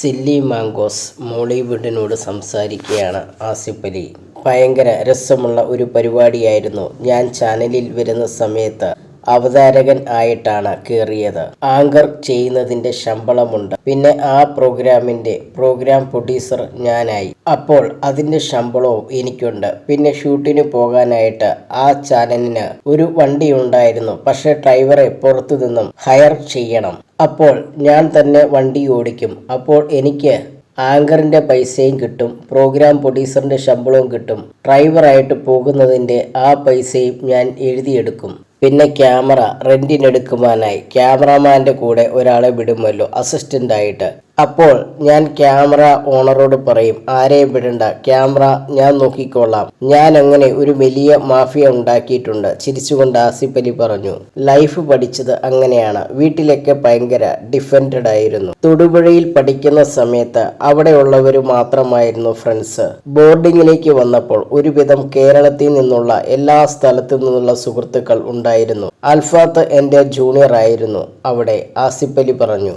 Silly mangoes മോളിവുഡിനോട് സംസാരിക്കുകയാണ് ആസിഫ് അലി ഭയങ്കര രസമുള്ള ഒരു പരിപാടിയായിരുന്നു. ഞാൻ ചാനലിൽ വരുന്ന സമയത്ത് അവതാരകൻ ആയിട്ടാണ് കയറിയത് ആങ്കർ ചെയ്യുന്നതിന്റെ ശമ്പളമുണ്ട്. പിന്നെ ആ പ്രോഗ്രാമിന്റെ പ്രോഗ്രാം പ്രൊഡ്യൂസർ ഞാനായി. അപ്പോൾ അതിന്റെ ശമ്പളവും എനിക്കുണ്ട്. പിന്നെ ഷൂട്ടിന് പോകാനായിട്ട് ആ ചാനലിന് ഒരു വണ്ടി ഉണ്ടായിരുന്നു പക്ഷെ ഡ്രൈവറെ പുറത്തു നിന്നും ഹയർ ചെയ്യണം. അപ്പോൾ ഞാൻ തന്നെ വണ്ടി ഓടിക്കും. അപ്പോൾ എനിക്ക് ആങ്കറിന്റെ പൈസയും കിട്ടും പ്രോഗ്രാം പ്രൊഡ്യൂസറിന്റെ ശമ്പളവും കിട്ടും. ഡ്രൈവറായിട്ട് പോകുന്നതിന്റെ ആ പൈസയും ഞാൻ എഴുതിയെടുക്കും. പിന്നെ ക്യാമറ റെന്റിനെടുക്കുവാനായി ക്യാമറാമാന്റെ കൂടെ ഒരാളെ വിടുമല്ലോ അസിസ്റ്റന്റ് ആയിട്ട്. അപ്പോൾ ഞാൻ ക്യാമറ ഓണറോട് പറയും ആരെയും വിടണ്ട ക്യാമറ ഞാൻ നോക്കിക്കോളാം. ഞാൻ അങ്ങനെ ഒരു വലിയ മാഫിയ ഉണ്ടാക്കിയിട്ടുണ്ട് ചിരിച്ചുകൊണ്ട് ആസിഫ് അലി പറഞ്ഞു. ലൈഫ് പഠിച്ചത് അങ്ങനെയാണ്. വീട്ടിലൊക്കെ ഭയങ്കര ഡിഫൻഡഡ് ആയിരുന്നു. തൊടുപുഴയിൽ പഠിക്കുന്ന സമയത്ത് അവിടെയുള്ളവർ മാത്രമായിരുന്നു ഫ്രണ്ട്സ്. ബോർഡിങ്ങിലേക്ക് വന്നപ്പോൾ ഒരുവിധം കേരളത്തിൽ നിന്നുള്ള എല്ലാ സ്ഥലത്തു നിന്നുള്ള സുഹൃത്തുക്കൾ ഉണ്ടായിരുന്നു. അൽഫാത്ത് എന്റെ ജൂനിയർ ആയിരുന്നു അവിടെ ആസിഫ് അലി പറഞ്ഞു.